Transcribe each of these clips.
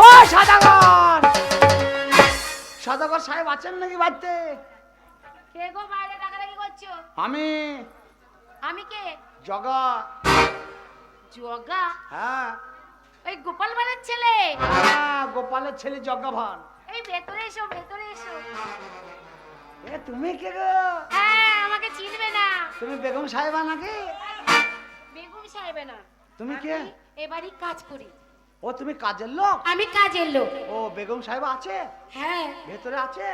ও সাদাগর! সাদাগর সাহেব আছেন নাকি বাড়িতে? কে গো বাইরে ডাকাডাকি করছ? আমি। আমি কে? জগা। জগা? হ্যাঁ। ওই গোপাল বাড়ির ছেলে? হ্যাঁ, গোপালের ছেলে জগা ভান এই ভেতরে এসো ভেতরে এসো। এ তুমি কে গো? হ্যাঁ আমাকে চিনবে না। তুমি বেগম সাহেবা নাকি? বেগম সাহেবে না। তুমি কে? আমি এবারই কাজ করি। ও তুমি কাজের লোক? আমি কাজের লোক। ও বেগম সাহেব আছে? হ্যাঁ। ভেতরে আছে?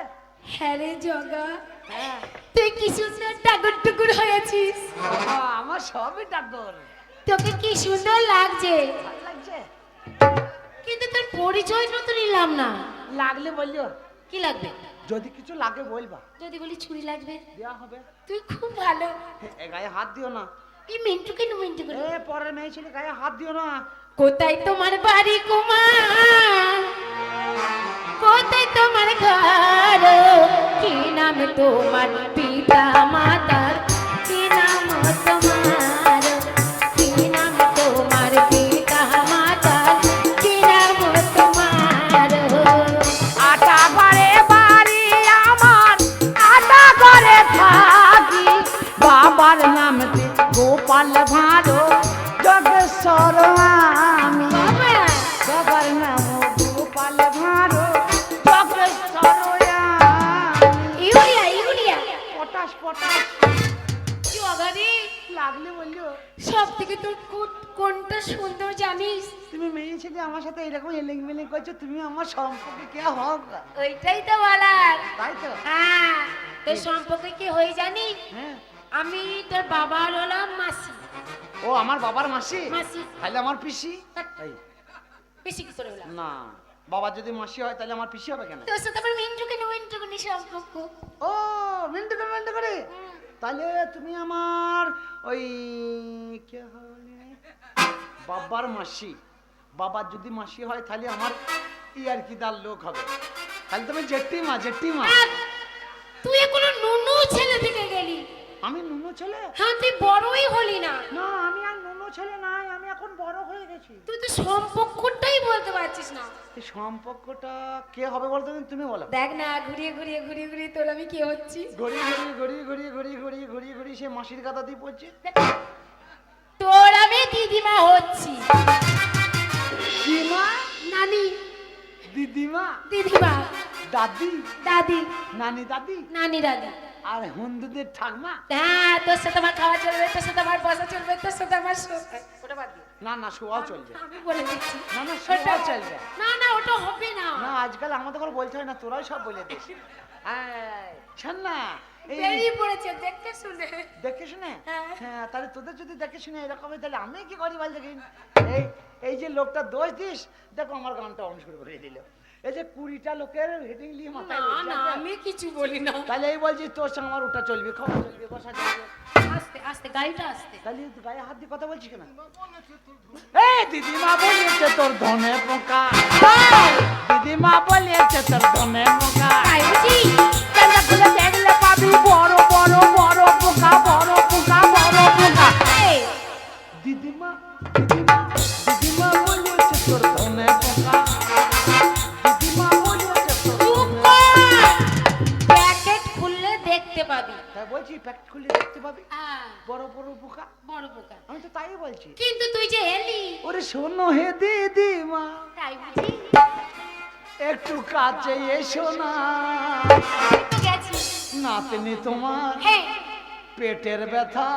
হ্যাঁ রে জগা। হ্যাঁ। তুই কি সুন্দর টাকুর টুকুর হয়েছিস? বাবা, আমার সবই ডাক্তার তোকে কি সুন্দর লাগছে? লাগছে? কিন্তু তোর পরিচয়টা তো নিলাম না। লাগলে বললিও কি লাগবে? যদি কিছু লাগে বলবা। যদি বলি ছুরি লাগবে? দেওয়া হবে। তুই খুব ভালো। এ গায়ে হাত দিও না। এই মিন্টু কেন মিন্টু এ পরের মেয়ে ছেলে গায়ে হাত দিও না। কোথায় তোমার বাড়ি কুমার? কোথায় তোমার ঘর? কি নাম তোমার পিতা মাতার? কি নাম তোমার এলিং তুমি আমার সম্পর্কে কে হোক ওইটাই তো বলার। তাই তো? হ্যাঁ তোর সম্পর্কে কি হয়ে জানি? হ্যাঁ। আমি তোর বাবার হলাম মাসি। ও আমার বাবার মাসি? মাসি। তাহলে আমার পিসি? বেশি কি করে হলাম না বাবা যদি মাসি হয় তাহলে আমার পিসি হবে কেন? তোর সাথে আমার মিন্টু কেন মিন্টু কেন সম্পর্ক? ও মিন্টু করে মিন্টু করে তাহলে তুমি আমার ওই কে হলে? বাবার মাসি। বাবার যদি মাসি হয় তাহলে আমার ইয়ার কি দার লোক হবে? তাহলে তুমি জেঠিমা জেঠিমা। তুই এখনও নুনু ছেলে থেকে গেলি। আমি নুনু ছেলে? হ্যাঁ তুই বড়ই হলি না। না আমি আর নুনু ছেলে নাই আমি এখন বড় হয়ে গেছি। তুই তো সম্পর্কটাই বলতে পারছিস না। এই সম্পর্কটা কে হবে বলতে তুমি বলো। দেখ না ঘুরিয়ে ঘুরিয়ে ঘুরিয়ে ঘুরিয়ে তোর আমি কে হচ্ছি? ঘুরিয়ে ঘুরিয়ে ঘুরিয়ে ঘুরিয়ে ঘুরিয়ে ঘুরিয়ে ঘুরিয়ে ঘুরিয়ে সে মাসির গাদা দিয়ে পড়ছে। তোর আমি দিদিমা হচ্ছি। দিমা নানি। দিদিমা? দিদিমা। দাদি? দাদি। নানি দাদি? নানি দাদি। আর হিন্দুদের ঠাকমা? হ্যাঁ তোর সাথে আমার খাওয়া চলবে তোর সাথে আমার বসা চলবে তোর সাথে আমার ওটা বাদ না না শোয়াও চলবে। আমি বলে দিচ্ছি। না না শোয়াও চলবে। না না ওটা হবে না। না আজকাল আমাদের করে হয় না তোরাই সব বলে দিস। শোন না বেরিয়ে পড়েছে দেখতে শুনে। দেখে শুনে? হ্যাঁ। হ্যাঁ তাহলে তোদের যদি দেখে শুনে এরকম হয়, তাহলে আমি কি করি বল দেখি? এই এই যে লোকটা দোষ দিস দেখো আমার গানটা অন শুরু করে দিল। এই যে কুড়িটা লোকের হেডিং নিয়ে মাথায় না লেগে আছে। আমি কিছু বলি না। তাহলে এই বলছিস তোর সঙ্গে আমার ওটা চলবে খাওয়া চলবে বসা চলবে। আস্তে আস্তে গাড়িটা আস্তে। তাহলে গায়ে হাত দিয়ে কথা বলছিস কেন? এই দিদিমা বলেছে তোর ধনে পোকা। দিদিমা বলেছে তোর ধনে পোকা। তাই বুঝি? পেলে খুলে দেখলে পাবি বড় বড় বড় পোকা বড় পোকা বড় পোকা। দিদিমা দিদিমা দিদিমা তোর ধনে পোকা। দিদিমা বলেছে তোর চুপ প্যাকেট খুললে দেখতে পাবি। তাই বলছি প্যাকেট খুলে দেখতে পাবি? আহ, বড় বড় পোকা? বড় পোকা। আমি তো তাই বলছি। কিন্তু তুই যে এলি। ওরে শোনো হে দিদিমা। তাই বুঝি। একটু কাছে এসো না। আমি তো গেছি। নাতনি তোমার পেটের ব্যথা।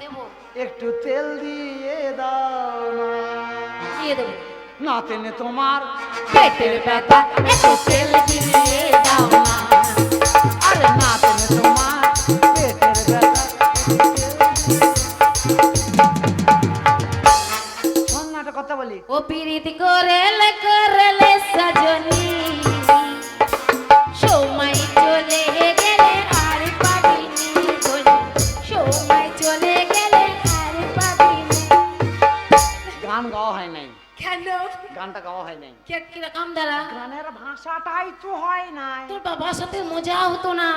দেবো? একটু তেল দিয়ে দাও না। দিয়ে দেবো? নাতনি তোমার পেটের ব্যথা একটু তেল দিয়ে দাও না। আরে নাতনি তোমার পেটের ব্যথা। কথা বলি। ও পিরিত করে করেলে গানটা গাওয়া হয় নাই। কে কীরকম দাঁড়া গানের ভাষাটাই তো হয় নাই। তোর বাবার সাথে মজা হতো না।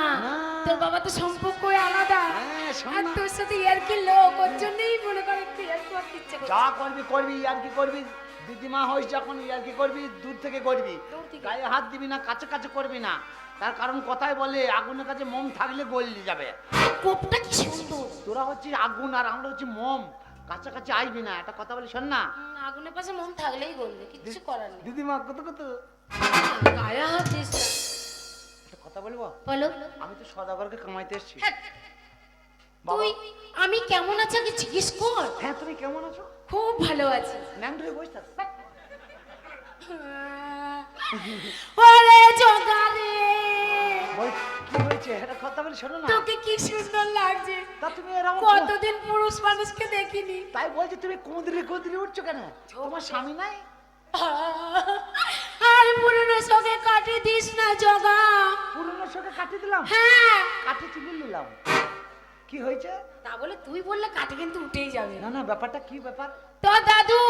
তোর বাবা তো সম্পর্ক আলাদা। হ্যাঁ, আর তোর সাথে ইয়ার কি লোক? ওর জন্যই মনে করে তুই আর করতে যা করবি করবি আর কি করবি? দিদিমা হইস যখন আর কি করবি? দূর থেকে করবি। গায়ে হাত দিবি না কাছে কাছে করবি না। তার কারণ কথাই বলে আগুনের কাছে মোম থাকলে গলি যাবে। তোরা হচ্ছে আগুন আর আমরা হচ্ছে মোম। কাছাকাছি আসবি না একটা কথা বলি শোন না। আগুনের পাশে মন থাকলেই গলবে কিছু করার নেই। দিদিমা কত কত? গায়ে হাত দিস। কথা বলব? বলো। আমি তো সদাগরকে কামাইতে এসেছি। হ্যাঁ, তুই আমি কেমন আছি আগে জিজ্ঞেস কর। হ্যাঁ তুমি কেমন আছো? খুব ভালো আছি। ন্যাম ধরে বসে থাক। ওরে জগারে কি হয়েছে? একটা কথা বলি শোনো না। তোকে কি সুন্দর লাগছে। তা তুমি এরকম কতদিন পুরুষ মানুষকে দেখিনি। তাই বলছি তুমি কুঁদরি কুঁদরি উঠছো কেন? তোমার স্বামী নাই? আর পুরনো সঙ্গে কাটি দিস না জগা। পুরোনো সঙ্গে কাটিয়ে দিলাম? হ্যাঁ। কাঠি তুলে নিলাম। কি হয়েছে? তা বলে তুই বললে কাটি কিন্তু উঠেই যাবে। না না ব্যাপারটা কি ব্যাপার? তো দাদু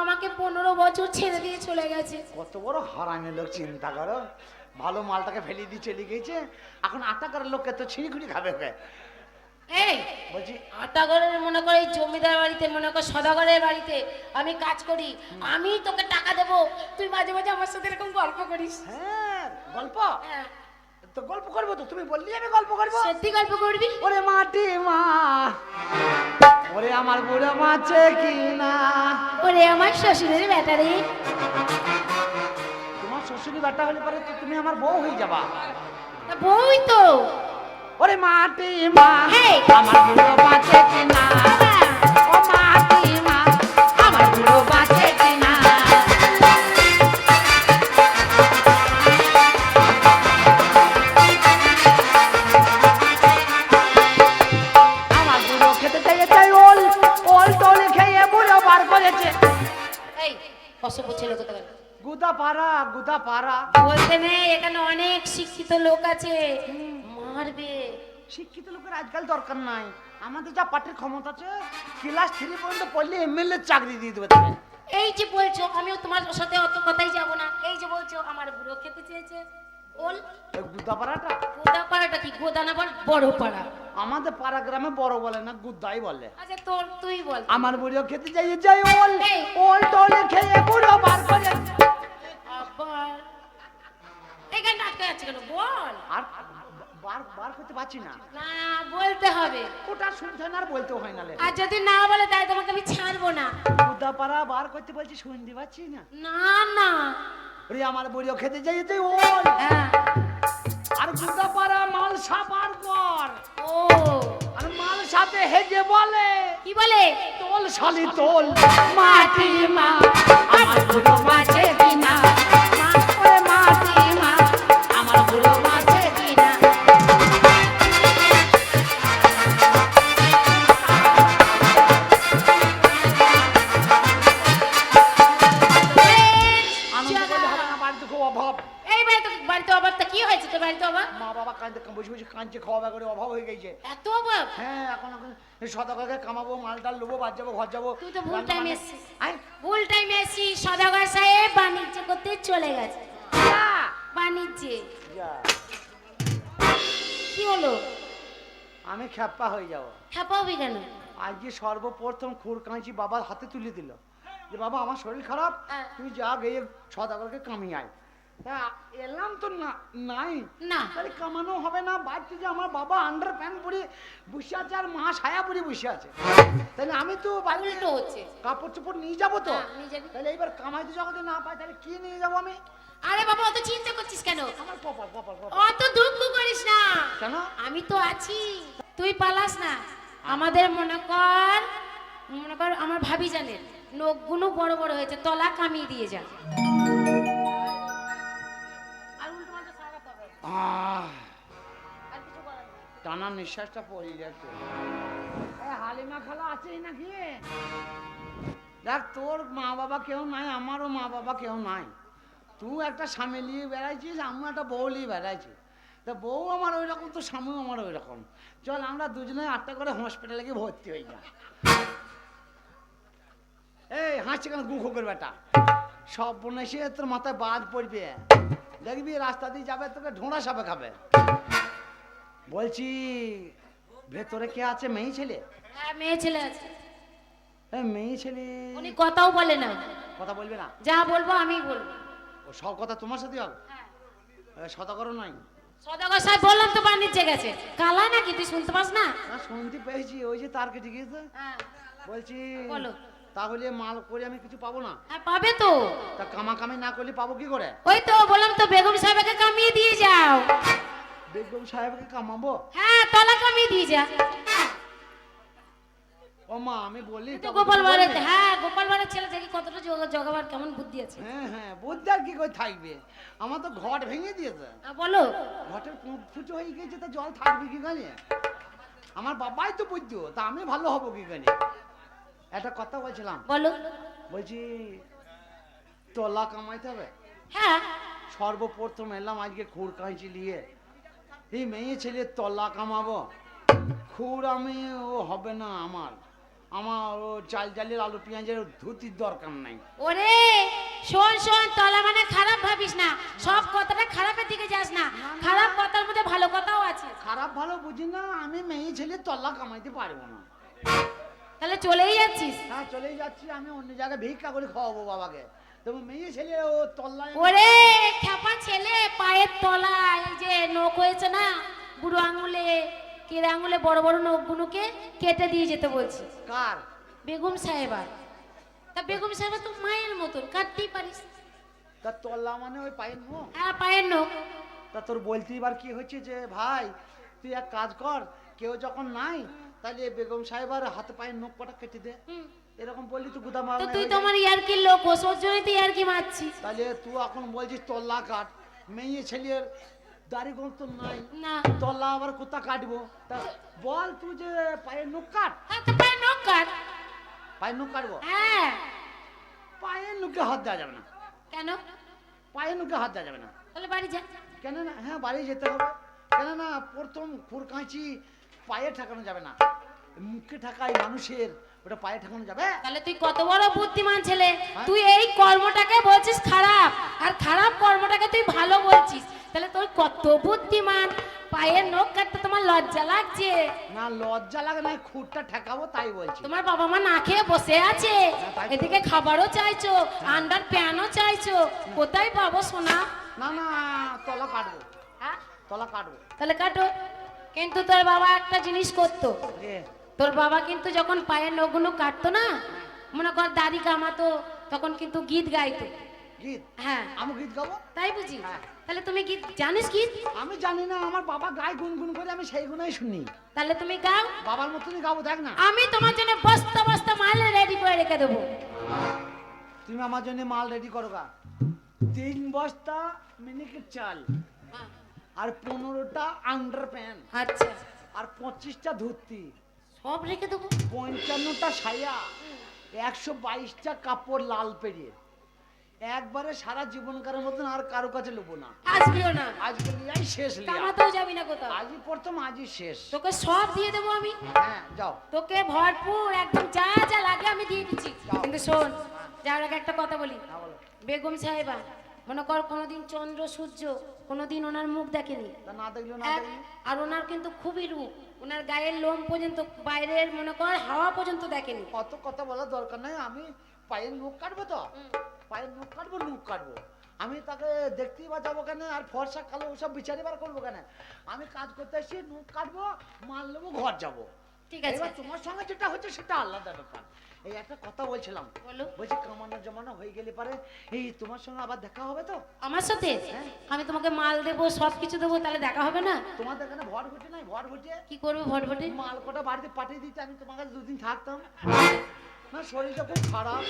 আমাকে পনেরো বছর ছেড়ে দিয়ে চলে গেছে। কত বড় হারামের লোক চিন্তা করো। ভালো মালটাকে ফেলে দিয়ে চলে গেছে এখন আটা করার লোককে তো ছিঁড়ি খুঁড়ি খাবে ওকে। এই বলছি আটাগরের মনে করে জমিদার বাড়িতে মনে কর সদাগরের বাড়িতে আমি কাজ করি আমি তোকে টাকা দেবো। তুই মাঝে মাঝে আমার সাথে এরকম গল্প করিস। হ্যাঁ গল্প? হ্যাঁ। তো গল্প করব তো তুমি বললি আমি গল্প করব? সত্যি গল্প করবি? ওরে মাটি মা ওরে আমার বুড়ো মাছে কি না ওরে আমার শ্বশুরের ব্যাটারি তোমার শ্বশুরি বাটা হলে পরে তো তুমি আমার বউ হয়ে যাবা। বই তো। ওরে মাটি মা। আমার বুড়ো বাঁচে কিনা? ও গুদা পাড়া। বলতে নেই এখানে অনেক শিক্ষিত লোক আছে। মারবে। শিক্ষিত লোকের আজকাল দরকার নাই। আমাদের যা পার্টির ক্ষমতা আছে ক্লাস থ্রি পর্যন্ত পড়লে এমএলএ চাকরি দিয়ে দেবে এই যে বলছো আমিও তোমার সাথে অত কথাই যাব না। এই যে বলছো আমার বুড়ো খেতে চেয়েছে। ওল ওই গুদা পাড়াটা? গোদা পাড়াটা কি? গোদা না বল বড় পাড়া। আমাদের পাড়া গ্রামে বড় বলে না গুদ্দাই বলে। আচ্ছা তোর তুই বল। আমার বুড়িও খেতে যাই যাই ওল ওল টোলে খেয়ে বুড়ো বার করে। আবার। এখানে আটকে যাচ্ছে কেন? বল। আর বার বার করতে পারছি না। না বলতে হবে। ওটা শুনতে না আর বলতেও হয় না আর যদি না বলে তাই তোমাকে আমি ছাড়বো না। গুদা বার করতে বলছি শুনতে পাচ্ছি না। না না। ওরে আমার বুড়িও খেতে যাই যাই ওল আর গুদা পাড়া মাল সাবার ও। আর মাল সাথে হেগে বলে কি বলে? তোল শালি তোল মাটি মা আমার বুড়ো বাবা কাঁদতে বসে বসে কাঁদছে খাওয়া দাওয়া করে অভাব হয়ে গেছে। এত অভাব? হ্যাঁ এখন এখন শতকাকে কামাবো মাল টাল নেব বাদ যাব ঘর যাব। তুই তো ভুল টাইমে বান্না- ভুল টাইমে এসছি সদাগর সাহেব বাণিজ্য করতে চলে গেছে। যা, বাণিজ্যে। কি হলো? আমি খ্যাপা হয়ে যাব। খেপাবি কেন? আজকে সর্বপ্রথম খুর কাঁচি বাবার হাতে তুলে দিল। যে বাবা আমার শরীর খারাপ। হ্যাঁ। তুই যা গিয়ে সদাগরকে কামিয়ে আয়। এলাম তো না নাই। না। তাহলে কামানো হবে না বাড়িতে যে আমার বাবা আন্ডার প্যান্ট পরে বসে আছে আর মা সায়া পরে বসে আছে। তাহলে আমি তো বাড়িতে হচ্ছে। কাপড় চোপড় নিয়ে যাব তো। হ্যাঁ। তাহলে এইবার কামাইতে যখন না পাই তাহলে কি নিয়ে যাব আমি? আরে বাবা অত চিন্তা করছিস কেন? আমার কপাল কপাল অত দুঃখ করিস না। কেন? আমি তো আছি। তুই পালাস না। আমাদের মনে কর মনে কর আমার ভাবি জানেন নখগুলো বড় বড় হয়েছে তলা কামিয়ে দিয়ে যা। নিঃশ্বাসটা পড়ে যাচ্ছে হালিমা খালা আছেই নাকি? দেখ তোর মা বাবা কেউ নাই আমারও মা বাবা কেউ নাই। তুই একটা স্বামী নিয়ে বেড়াইছিস আমি একটা বউ নিয়ে বেড়াইছি। তা বউ আমার ওই রকম তো স্বামীও আমার ওই রকম চল আমরা দুজনে আটটা করে হসপিটালে গিয়ে ভর্তি হয়ে যা এই আসছে কেন গুখোকের বেটা? সব বোন তোর মাথায় বাদ পড়বে। দেখবি রাস্তা দিয়ে যাবে তোকে ঢোঁড়া সাপে খাবে। বলছি ভেতরে কে আছে? মেয়ে ছেলে? হ্যাঁ মেয়ে ছেলে আছে। মেয়ে ছেলে উনি কথাও বলে না। কথা বলবে না? যা বলব আমি বলব। ও সব কথা তোমার সাথে হবে? হ্যাঁ। সদাগরও নাই? সদাগর সাহেব বললাম তো বাণিজ্যে গেছে। কালা নাকি? তুই শুনতে পাস না? না শুনতে পেয়েছি ওই যে তার কেটে গিয়েছে হ্যাঁ। বলছি বলো। তাহলে মাল করে আমি কিছু পাবো না? হ্যাঁ পাবে তো। তা কামা কামাই না করলে পাবো কি করে? ওই তো বললাম তো বেগম সাহেবকে কামিয়ে দিয়ে যাও। বেগম সাহেবকে কামাবো? হ্যাঁ তলা কামিয়ে দিয়ে যা। ও মা আমি বলি তো গোপাল হ্যাঁ গোপাল ছেলে দেখি কতটা জোগা- জগাবার কেমন বুদ্ধি আছে। হ্যাঁ হ্যাঁ বুদ্ধি আর কি করে থাকবে? আমার তো ঘট ভেঙে দিয়েছে। বলো। ঘটের ফুটো হয়ে গেছে তা জল থাকবে কি গানে আমার বাবাই তো বুঝতো তা আমি ভালো হব কি গানে একটা কথা বলছিলাম। বলো। বলছি তলা কামাইতে হবে? হ্যাঁ। সর্বপ্রথম এলাম আজকে খুর কাঁচি নিয়ে। এই মেয়ে ছেলে তলা কামাবো। খুর আমি ও হবে না আমার। আমার ও চাল চালের আলু পেঁয়াজের ধুতির দরকার নাই। ওরে শোন শোন তলা মানে খারাপ ভাবিস না। সব কথাটা খারাপের দিকে যাস না। খারাপ কথার মধ্যে ভালো কথাও আছে। খারাপ ভালো বুঝি না আমি মেয়ে ছেলে তল্লা কামাইতে পারব না। তাহলে চলেই যাচ্ছিস। হ্যাঁ চলেই যাচ্ছি আমি অন্য জায়গায় ভিক্ষা করে খাওয়াবো বাবাকে। তবে মেয়ে ছেলে ও তল্লায় ওরে খেপা ছেলে পায়ের তলা এই যে নখ হয়েছে না বুড়ো আঙুলে কেড়ে আঙুলে বড় বড় নখগুলোকে কেটে দিয়ে যেতে বলছি। কার? বেগম সাহেবা তা বেগম সাহেবা তো মায়ের মতন কাটতেই পারিস। তা তল্লা মানে ওই পায়ের মুখ হ্যাঁ পায়ের নখ। তা তোর বলতে এবার কি হচ্ছে যে ভাই তুই এক কাজ কর কেউ যখন নাই তাহলে বেগম সাহেবার হাতে পায়ের নখ কটা কেটে দে। হুম। এরকম বললি তো গুদাম তো তুই তো আমার ইয়ারকির লোক জন্যই তো ইয়ারকি মারছিস তাহলে তুই এখন বলছিস তল্লা কাট মেয়ে ছেলের দাড়ি গোল তো নাই। না। তল্লা আবার কোথা কাটবো? তা বল তুই যে পায়ের নখ কাট। হ্যাঁ তো পায়ের নখ কাট। নখ কাটবো? হ্যাঁ। নুকে হাত দেওয়া যাবে না। কেন? পায়ের নুকে হাত দেওয়া যাবে না। তাহলে বাড়ি যা। কেন না? হ্যাঁ বাড়ি যেতে হবে। কেন না? প্রথম খুর কাঁচি পায়ে ঠেকানো যাবে না। মুখে ঠেকায় মানুষের ওটা পায়ে ঠেকানো যাবে? তাহলে তুই কত বড় বুদ্ধিমান ছেলে? হ্যাঁ? তুই এই কর্মটাকে বলছিস খারাপ আর খারাপ কর্মটাকে তুই ভালো বলছিস। তাহলে তুই কত বুদ্ধিমান? পায়ের নখ কাটতে তোমার লজ্জা লাগছে? না লজ্জা লাগে না খুরটা ঠেকাবো তাই বলছি। তোমার বাবা মা না খেয়ে বসে আছে। হ্যাঁ, এদিকে খাবারও চাইছো আন্ডার প্যানও চাইছো। কোথায় পাবো সোনা? না না তলা কাটবো। হ্যাঁ? তলা কাটবো। তাহলে কাটো। কিন্তু তোর বাবা একটা জিনিস করতো। তোর বাবা কিন্তু যখন পায়ের নখগুলো কাটতো না মনে কর দাড়ি কামাতো তখন কিন্তু গীত গাইতো। গীত? হ্যাঁ। আমি গীত গাবো? তাই বুঝি? হ্যাঁ। তাহলে তুমি গীত জানিস গীত আমি জানি না আমার বাবা গায়ে গুনগুন করে আমি সেই গুনাই শুনি। তাহলে তুমি গাও। বাবার মতনই গাবো দেখ না। আমি তোমার জন্য বস্তা বস্তা মাল রেডি করে রেখে দেবো। তুমি আমার জন্য মাল রেডি করো গা। তিন বস্তা মিনিকেট চাল আর পনেরোটা আন্ডার প্যান্ট আচ্ছা। আর পঁচিশটা ধুতি। সব রেখে দেবো। পঞ্চান্নটা সায়া একশো বাইশটা কাপড় লাল পেরিয়ে। একবারে সারা জীবনকারের মতন আর কারও কাছে নেব না। আসবিও না। আজকে লিয়াই শেষ কামাতেও যাবি না কোথাও। আজই প্রথম আজই শেষ। তোকে সব দিয়ে দেবো আমি। হ্যাঁ যাও। তোকে ভরপুর একদম যা যা লাগে আমি দিয়ে দিচ্ছি। কিন্তু শোন যাওয়ার আগে একটা কথা বলি। হ্যাঁ বেগম সাহেবা মনে কর কোনোদিন চন্দ্র সূর্য কোনোদিন ওনার মুখ দেখেনি। না দেখল না আর ওনার কিন্তু খুবই রূপ। ওনার গায়ের লোম পর্যন্ত বাইরের মনে কর হাওয়া পর্যন্ত দেখেনি। অত কথা বলার দরকার নাই আমি পায়ের নখ কাটবো তো? পায়ের নখ কাটবো নখ কাটবো। আমি তাকে দেখতেই বা যাব কেন? আর ফর্সা কালো ওসব বিচারি বার করব কেন? আমি কাজ করতে এসে নখ কাটবো মাল নেব ঘর যাব। ঠিক আছে। এবার তোমার সঙ্গে যেটা হচ্ছে সেটা আলাদা ব্যাপার। এই একটা কথা বলছিলাম। বলো। বলছি কামানো জমানো হয়ে গেলে পারে এই তোমার সঙ্গে আবার দেখা হবে তো? আমার সাথে? আমি তোমাকে মাল দেবো সব কিছু দেবো তাহলে দেখা হবে না? তোমাদের এখানে ভর ঘটে নাই ভর ঘটে কি করবে ভটভটে মাল কটা বাড়িতে পাঠিয়ে দিতে আমি তোমার কাছে দুদিন থাকতাম। না শরীরটা খুব খারাপ।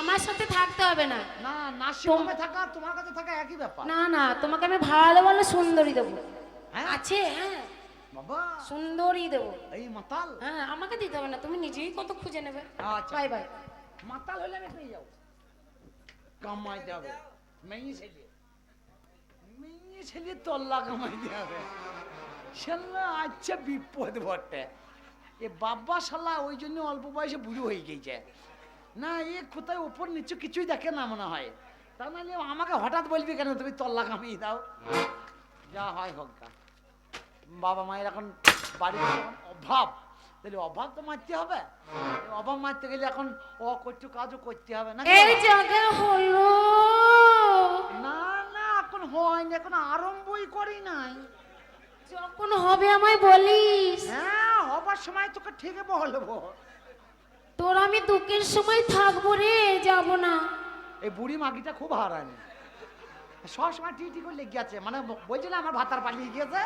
আমার সাথে থাকতে হবে না। না নার্সিংহোমে থাকা তোমার কাছে থাকা একই ব্যাপার। না না তোমাকে আমি ভালো ভালো সুন্দরী দেবো। হ্যাঁ? আছে হ্যাঁ। বাবা সুন্দরী দেবো। এই মাতাল। হ্যাঁ আমাকে দিতে হবে না তুমি নিজেই কত খুঁজে নেবে। আচ্ছা। Bye bye. মাতাল হলে আমি পেয়ে যাব। হবে। মেয়ে ছেলে। মেয়ে ছেলে তল্লা কামাইতে হবে। শালা আচ্ছা বিপদ বটে। এ বাবা শালা ওই জন্য অল্প বয়সে বুড়ো হয়ে গেছে। না এ কোথায় উপর নিচু কিছুই দেখে না মনে হয়। তা নাহলে আমাকে হঠাৎ বলবি কেন তুমি তল্লা কামিয়ে দাও? যা হয় হোক গা। বাবা মায়ের এখন বাড়িতে অভাব তাহলে অভাব তো মারতে হবে। অভাব মারতে গেলে এখন অকর্য কাজও করতে হবে না এই জায়গা হলো না না এখন হয়নি এখন আরম্ভই করি নাই। যখন হবে আমায় বলিস। হ্যাঁ হবার সময় তোকে ঠিক বলব। তোর আমি দুঃখের সময় থাকব রে যাব না। এই বুড়ি মাগিটা খুব হারানি সব সময় টি টি করে লেগে আছে মানে বলছিল আমার ভাতার পালিয়ে গিয়েছে।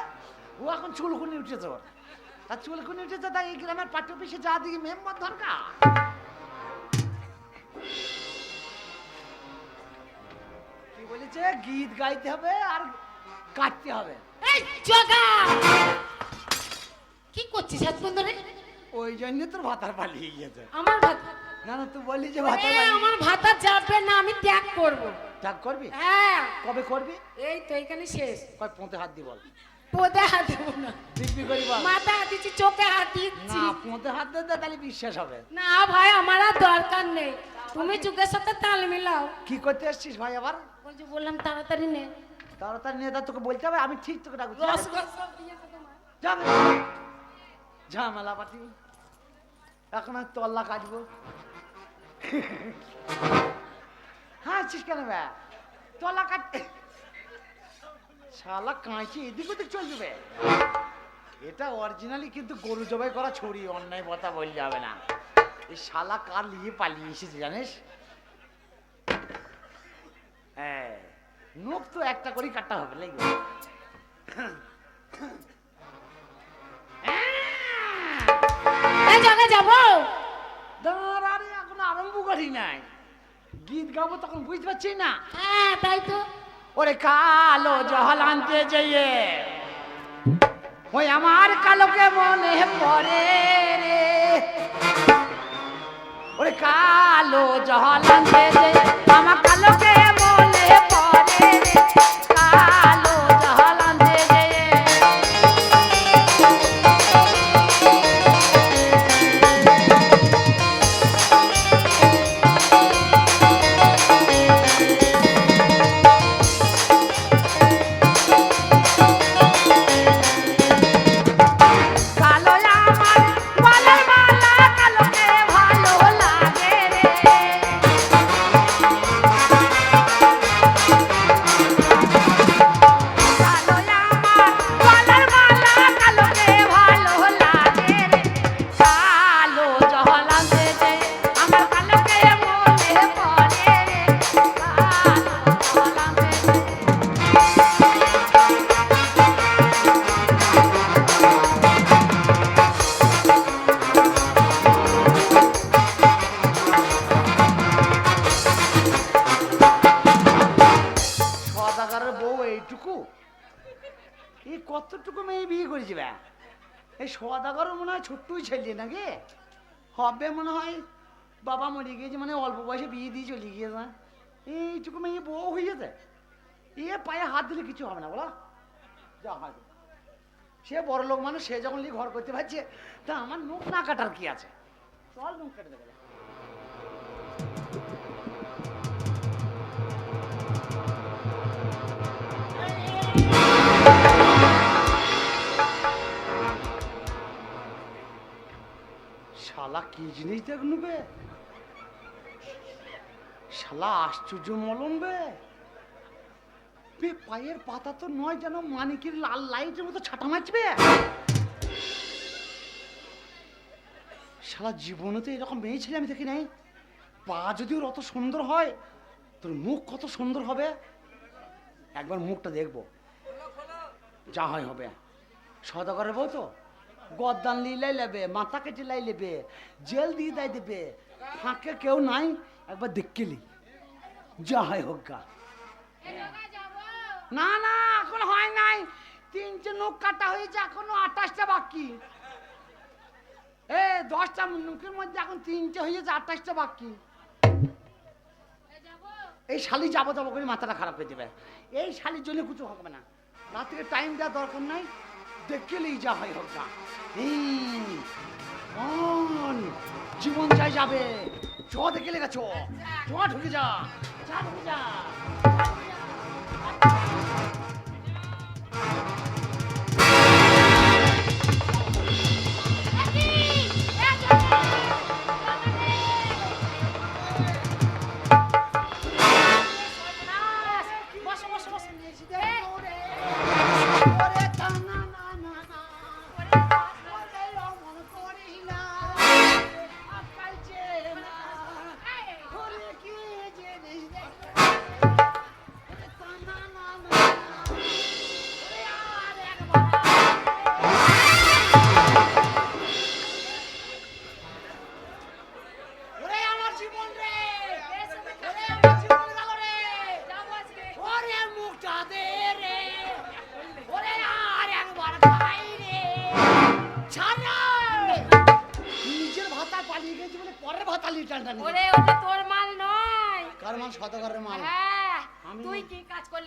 ও এখন চুলকুনি উঠেছে ওর। তা চুলকুনি উঠেছে তাই এই গ্রামের পাঠ্য অফিসে যা দিকে মেম্বার দরকার? কি বলেছে? গীত গাইতে হবে আর কাটতে হবে। এই জগা! কি করছিস হাত ওই জন্য তোর ভাতার পালিয়ে গিয়েছে আমার ভাত? না না তুই বললি যে এ, ভাতার পালিয়ে আমার ভাতা যাবে না আমি ত্যাগ করব। ত্যাগ করবি? হ্যাঁ। কবে করবি? এই তো এখানে শেষ। কয় পোঁতে হাত দি বল। পোদে হাত দেবো না। দিব্যি করি মাথা হাত দিচ্ছি চোখে হাত দিচ্ছি। না পোঁতে হাত দে দে, তাহলে বিশ্বাস হবে। না ভাই আমার আর দরকার নেই। তুমি যুগের সাথে তাল মিলাও। কি করতে এসছিস ভাই আবার? যে বললাম তাড়াতাড়ি নে। তাড়াতাড়ি নিয়ে তা তোকে বলতে হবে আমি ঠিক তোকে ডাকবো ঝামেলা পাটি এখন আর তল্লা কাটবো। হ্যাঁ আছিস কেন ব্যা তল্লা কাট শালা কাঁচি এদিক ওদিক চল যাবে এটা অরিজিনালি কিন্তু গরু জবাই করা ছড়ি অন্যায় কথা বল যাবে না। এই শালা কার নিয়ে পালিয়ে এসেছে জানিস? হ্যাঁ নোখ তো একটা করেই কাটতে হবে লাগবে জায়গা যাব? দাঁড়া রে এখন আরম্ভ করি নাই। গীত গাবো তখন বুঝতে পারছি না? হ্যাঁ তাই তো। ওরে কালো জহল আনতে যেয়ে। ওই আমার কালোকে মনে পড়ে রে। ওরে কালো জহল আনতে যেয়ে আমার হবে মনে হয়। বাবা মরে গিয়েছে মানে অল্প বয়সে বিয়ে দিয়ে চলে গিয়েছে। এইটুকু মেয়ে বউ হয়ে যেতে এ পায়ে হাত দিলে কিছু হবে না, বলা। যা হয়। সে বড় লোক মানুষ, সে যখন ঘর করতে পারছে, তা আমার নোখ না কাটার কি আছে? চল নোখ কেটে দেবে কি জিনিস দেখ নেবে শালা আশ্চর্য মলম বে। পায়ের পাতা তো নয় যেন মানিকের লাল লাইটের মতো ছাটা মারবে শালা জীবনে তো এরকম মেয়ে ছেলে আমি দেখি নাই। পা যদি ওর অত সুন্দর হয়, তোর মুখ কত সুন্দর হবে? একবার মুখটা দেখব। যা হয় হবে। সদাগরের বউ তো? গদ্দান লিলাই লেবে, মাথা কেটে লাই লেবে, জেল দিয়ে দেয় দেবে। ফাঁকে কেউ নাই, একবার দেখকেলি যা হয় হোক গা। না না, এখন হয় নাই। তিনটে নখ কাটা হয়েছে, এখনও আঠাশটা বাকি। এ, দশটা নখের মধ্যে এখন তিনটে হয়েছে, আঠাশটা বাকি। এই শালি যাব যাব করে মাথাটা খারাপ হয়ে যাবে। এই শালির জন্য কিছু হবে না। রাত্রে টাইম দেওয়ার দরকার নাই। দেখলেই যা হয় হোক না। জীবন চাই যাবে? চ, দেখে লেগেছ। চ, ঢুকে যা। চা, ঢুকে যা।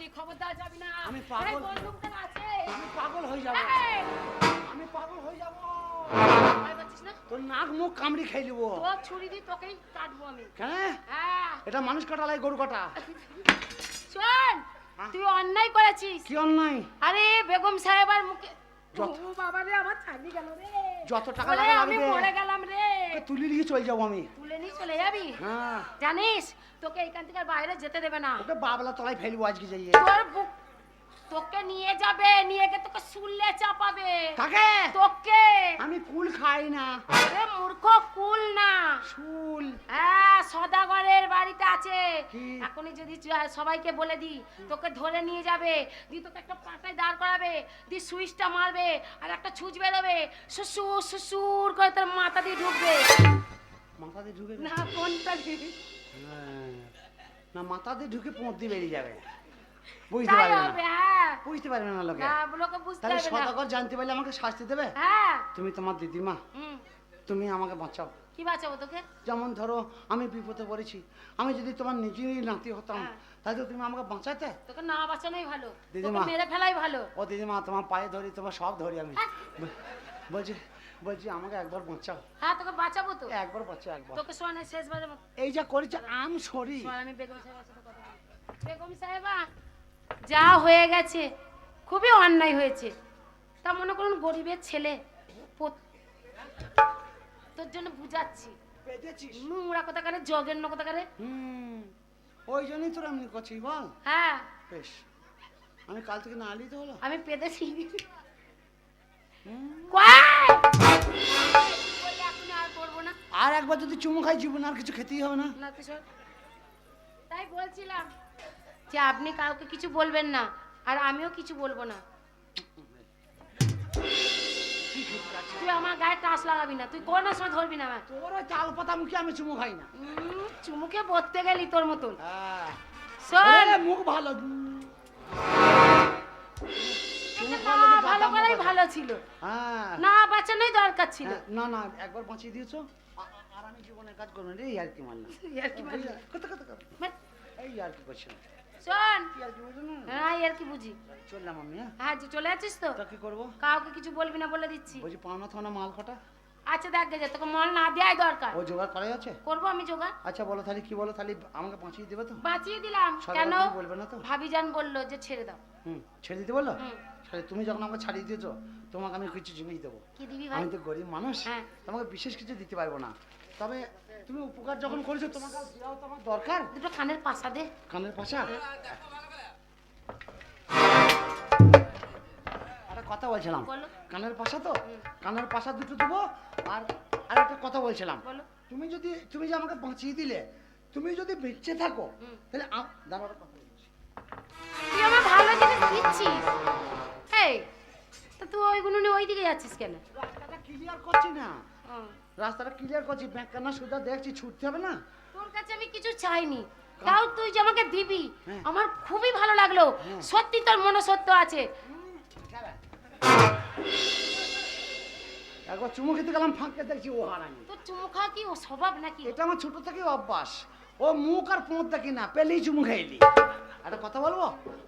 করলি খবরদার যাবি না। আমি পাগল। বন্দুকটা আছে। আমি পাগল হয়ে যাব। আমি পাগল হয়ে যাব। তোর নাক মুখ কামড়ি খাই লিব। তোর ছুরি দিয়ে তোকেই কাটবো আমি। হ্যাঁ। এটা মানুষ কাটালাই গরু কাটা। শোন হ্যাঁ? তুই অন্যায় করেছিস। কি অন্যায়? আরে বেগম সাহেবার মুখে ও বাবা রে আমার ছাড়ি গেল রে। যত টাকা লাগে আমি পড়ে গেলাম রে। তুলে নিয়ে চলে যাব আমি। তুলে নিয়ে চলে যাবি? হ্যাঁ। জানিস তোকে এখান থেকে বাইরে যেতে দেবে না। ওকে বাবলা তলায় ফেলব আজকে যাইয়ে তোর তোকে নিয়ে যাবে নিয়ে গিয়ে তোকে শুনলে চাপাবে। কাকে? তোকে আমি কুল খাই না। আরে মূর্খ কুল না। শুল। হ্যাঁ সদাগরের বাড়িতে আছে? এখনই যদি সবাইকে বলে দি তোকে ধরে নিয়ে যাবে দি তোকে একটা পাটায় দাঁড় করাবে দি সুইচটা মারবে আর একটা ছুঁচ বেরোবে শ্বশুর শ্বশুর করে তোর মাথা দিয়ে ঢুকবে। মাথা দিয়ে ঢুকে না কোনটা দিয়ে? হ্যাঁ। না মাথা দিয়ে ঢুকে পোঁত দিয়ে বেরিয়ে যাবে। বুঝতে পারবে না। হ্যাঁ। বুঝতে পারবে না লোকে। তাহলে সদাগর জানতে পারলে আমাকে শাস্তি দেবে? হ্যাঁ। তুমি তোমার দিদিমা তুমি আমাকে বাঁচাও। কি বাঁচাবো তোকে? যেমন ধরো আমি বিপদে পড়েছি। আমি যদি তোমার নিজেরই নাতি হতাম হ্যাঁ। তাহলে তো তুমি আমাকে বাঁচাতে? তোকে না বাঁচানোই ভালো। দিদিমা। মেরে ফেলাই ভালো। ও দিদিমা তোমার পায়ে ধরি তোমার সব ধরি আমি। বলছি বলছি আমাকে একবার বাঁচাও। হ্যাঁ তোকে বাঁচাবো তো। একবার বাঁচাও একবার। তোকে শোনে শেষবারের মতো। এই যা করেছে আম সরি আমি বেগম বলি। বেগম সাহেবা। যা হয়ে গেছে খুবই অন্যায় হয়েছে। তা মনে করুন গরিবের ছেলে তোর জন্য বুঝাচ্ছি। নোংরা কোথাকারে জগের ন কোথাকারে হুম ওই জন্যই তোর এমনি করছিস বল। হ্যাঁ। বেশ। আমি কাল থেকে না আলি তো হলো? আমি পেতেছি আর করব না আর একবার যদি চুমু খাই জীবন আর কিছু খেতেই হবে না। তাই বলছিলাম। যে আপনি কাউকে কিছু বলবেন না আর আমিও কিছু বলব না। তুই আমার গায়ে টাচ লাগাবি না তুই কোন সময় ধরবি না আমায় তোর তাল পাতা মুখে আমি চুমু খাই না। চুমুকে বলতে গেলি তোর মতন। হ্যাঁ। শোন। মুখ ভালো। ভালো করাই ভালো ছিল। হ্যাঁ। না বাঁচানোই দরকার ছিল। হ্যাঁ, না না একবার বাঁচিয়ে দিয়েছ। আর আমি জীবনের কাজ করব রে, এই কি মারলাম। এই কি মারলি? কত কত কত? এই আর কি করছিলাম। শোন না হ্যাঁ এই কি বুঝি। চললাম আমি হ্যাঁ? হ্যাঁ যে চলে আছিস তো? তা কি করব? কাউকে কিছু বলবি না বলে দিচ্ছি। বলছি পাওনা থানা মাল কটা? আচ্ছা দেখ গে তোকে মল না দেওয়াই দরকার। ও জোগাড় করা যাচ্ছে করব আমি জোগাড়। আচ্ছা বলো তাহলে কি বলো তাহলে আমাকে বাঁচিয়ে দেবে তো? বাঁচিয়ে দিলাম। কেন? বলবে না তো? ভাবিজান বলল যে ছেড়ে দাও। হুম ছেড়ে দিতে বলল? তাহলে তুমি যখন আমাকে ছাড়িয়ে দিয়েছ তোমাকে আমি কিছু জিনিস দেবো। কি দিবি আমি তো গরিব মানুষ। হ্যাঁ। তোমাকে বিশেষ কিছু দিতে পারব না। তবে তুমি উপকার যখন করেছ তোমাকে দেওয়াও তো আমার দরকার? দুটো কানের পাশা দে। কানের পাশা? একটা কথা বলছিলাম। কানের পাশা তো? কানের পাশা দুটো দেবো আর আর একটা কথা বলছিলাম। তুমি যদি তুমি যে আমাকে বাঁচিয়ে দিলে তুমি যদি বেঁচে থাকো তাহলে দাঁড়াও কথা বলছি। তুই আমার ভালো জিনিস দিচ্ছিস। এই তা তুই ওইগুলো নিয়ে ওই দিকে যাচ্ছিস কেন? রাস্তাটা ক্লিয়ার করছি না। রাস্তাটা ক্লিয়ার করছি ব্যাংক কান্না সুদা দেখছি ছুটতে হবে না? তোর কাছে আমি কিছু চাইনি। তাও তুই যে আমাকে দিবি হ্যাঁ। আমার খুবই ভালো লাগল। হ্যাঁ। সত্যি তোর মনসত্ব আছে। একবার চুমু খেতে গেলাম ফাঁকে দেখছি ও হারানি তোর চুমু খাওয়া কি ও স্বভাব নাকি? এটা আমার ছোট থেকে অভ্যাস। ও মুখ আর পোঁত দেখি না পেলেই চুমু খাইলি একটা কথা বলব?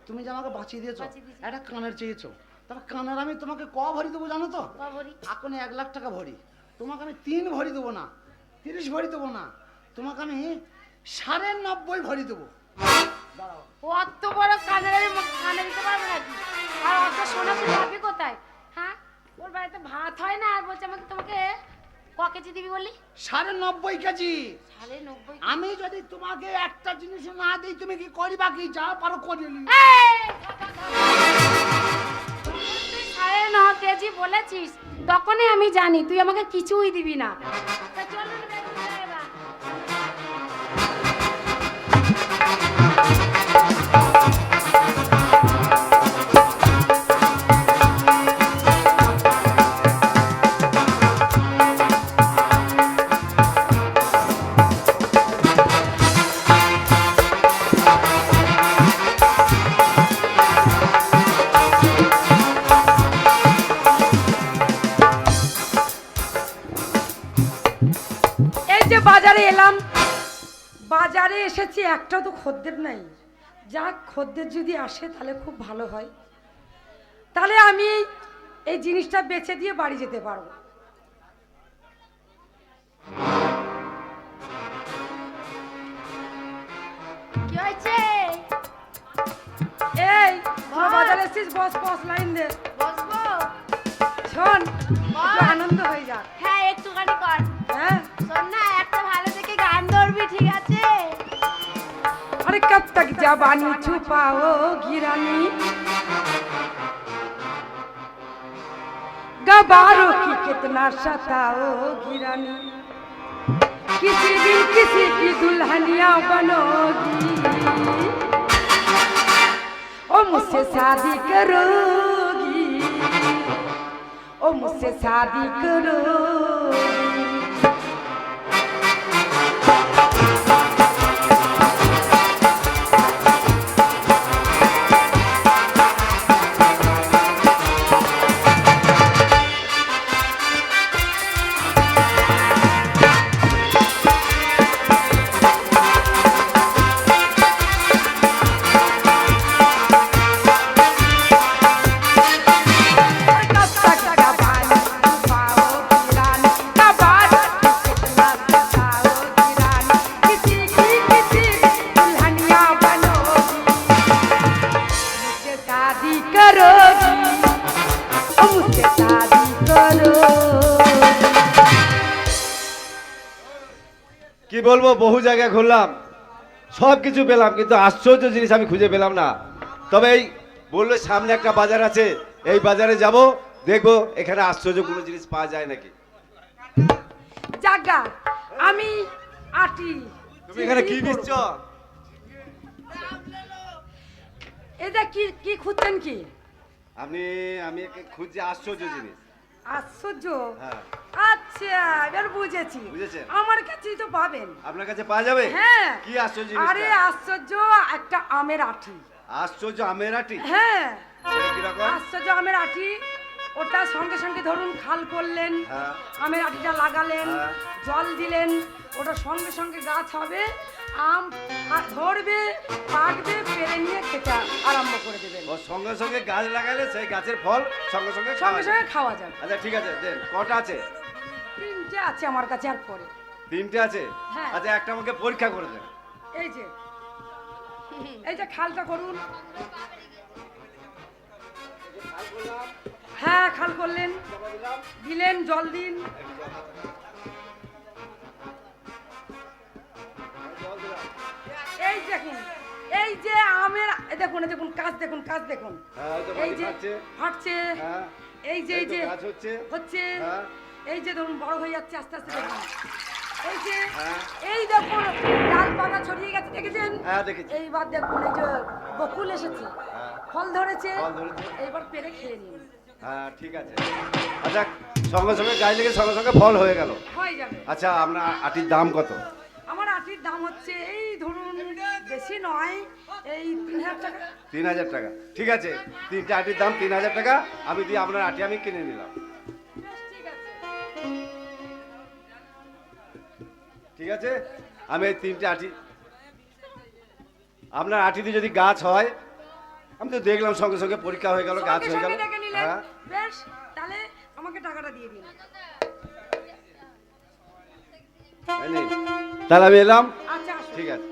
তুমি যে আমাকে বাঁচিয়ে দিয়েছ একটা কানের চেয়েছো। তবে কানের আমি তোমাকে ক ভরি দেবো জানো তো? এখন এক লাখ টাকা ভরি। তোমাকে আমি তিন ভরি দেবো না তিরিশ ভরি দেবো না তোমাকে আমি সাড়ে নব্বই ভরি দেবো। অত বড় কানের আমি কানে দিতে পারব নাকি? আর অত সোনা তুই পাবি কোথায়? হ্যাঁ? ওর বাড়িতে ভাত হয় না আর বলছে আমাকে তোমাকে ক কেজি দিবি বললি? সাড়ে নব্বই কেজি। সাড়ে নব্বই আমি যদি তোমাকে একটা জিনিস না দিই তুমি কি করিবা কি? যা পারো করিলি বলেছিস? তখনই আমি জানি তুই আমাকে কিছুই দিবি না। তা একটা তো খদ্দের নাই। যাক খদ্দের যদি আসে তাহলে খুব ভালো হয়। তাহলে আমি এই জিনিসটা বেচে দিয়ে বাড়ি যেতে পারব। কি হয়েছে? এই তোরা এসেছিস? বস বস লাইন দে। বসবো শোন আনন্দ হয়ে যাক। হ্যাঁ একটুখানি কর। হ্যাঁ? শোন না तक जबानी छुपाओगी रानी गबारों की कितना सताओगी रानी किसी दिन किसी की दुल्हनिया बनोगी ओ मुझसे शादी करोगी ओ मुझसे शादी करोगी জায়গায় ঘুরলাম সব কিছু পেলাম কিন্তু আশ্চর্য জিনিস আমি খুঁজে পেলাম না। তবে এই বলল সামনে একটা বাজার আছে এই বাজারে যাব দেখব এখানে আশ্চর্য কোনো জিনিস পাওয়া যায় নাকি। জাগা আমি আটি তুমি এখানে কি দিচ্ছ এটা কি কি খুঁজছেন কি? আমি আমি খুঁজছি আশ্চর্য জিনিস। আশ্চর্য? হ্যাঁ। আচ্ছা এবার বুঝেছি। বুঝেছেন? আমার কাছেই তো পাবেন। আপনার কাছে পাওয়া যাবে? হ্যাঁ। কি আশ্চর্য আরে আশ্চর্য একটা আমের আঠি আশ্চর্য আমের আটি? হ্যাঁ। আশ্চর্য আমের আঠি ওটা সঙ্গে সঙ্গে ধরুন খাল করলেন হ্যাঁ। আমের আটিটা লাগালেন হ্যাঁ। জল দিলেন ওটা সঙ্গে সঙ্গে গাছ হবে আম ধরবে পাকবে পেরে নিয়ে খেতে আরম্ভ করে দেবেন। ও সঙ্গে সঙ্গে গাছ লাগালে সেই গাছের ফল সঙ্গে সঙ্গে সঙ্গে সঙ্গে খাওয়া যাবে আচ্ছা ঠিক আছে দেন কটা আছে? তিনটে আছে আমার কাছে আর পরে। তিনটে আছে? হ্যাঁ। আচ্ছা একটা আমাকে পরীক্ষা করে দেন। এই যে। এই যে খালটা করুন। হ্যাঁ খাল করলেন। দিলেন জল দিন। এই দেখুন এই যে আমের এই দেখুন এই দেখুন কাজ দেখুন কাজ দেখুন। হ্যাঁ, তো এই যে ফাটছে। ফাটছে হ্যাঁ। এই যে এই এই তো যে গাছ হচ্ছে। হচ্ছে। হ্যাঁ। এই যে ধরুন বড় হয়ে যাচ্ছে আস্তে আস্তে দেখুন। এই যে হ্যাঁ। এই দেখুন ডাল পাতা ছড়িয়ে গেছে দেখেছেন? হ্যাঁ। এইবার দেখুন এই যে বকুল এসেছে। হ্যাঁ। ফল ধরেছে এইবার পেরে খেয়ে নিন। হ্যাঁ ঠিক আছে। আচ্ছা সঙ্গে সঙ্গে গাছ লেগে সঙ্গে সঙ্গে ফল হয়ে গেল। হয়ে যাবে। আচ্ছা আমরা আটির দাম কত? আমার আটির দাম হচ্ছে এই ধরুন বেশি নয় এই তিন হাজার টাকা। তিন হাজার টাকা। ঠিক আছে তিনটে আটির দাম তিন হাজার টাকা। আমি দিয়ে আপনার আটি আমি কিনে নিলাম। ঠিক আছে? আমি এই তিনটে আটি আপনার আটিতে যদি গাছ হয় আমি তো দেখলাম সঙ্গে সঙ্গে পরীক্ষা হয়ে গেল গাছ হয়ে গেল। হ্যাঁ। বেশ তাহলে আমাকে টাকাটা দিয়ে দিন? তাহলে আমি এলাম। আচ্ছা ঠিক আছে।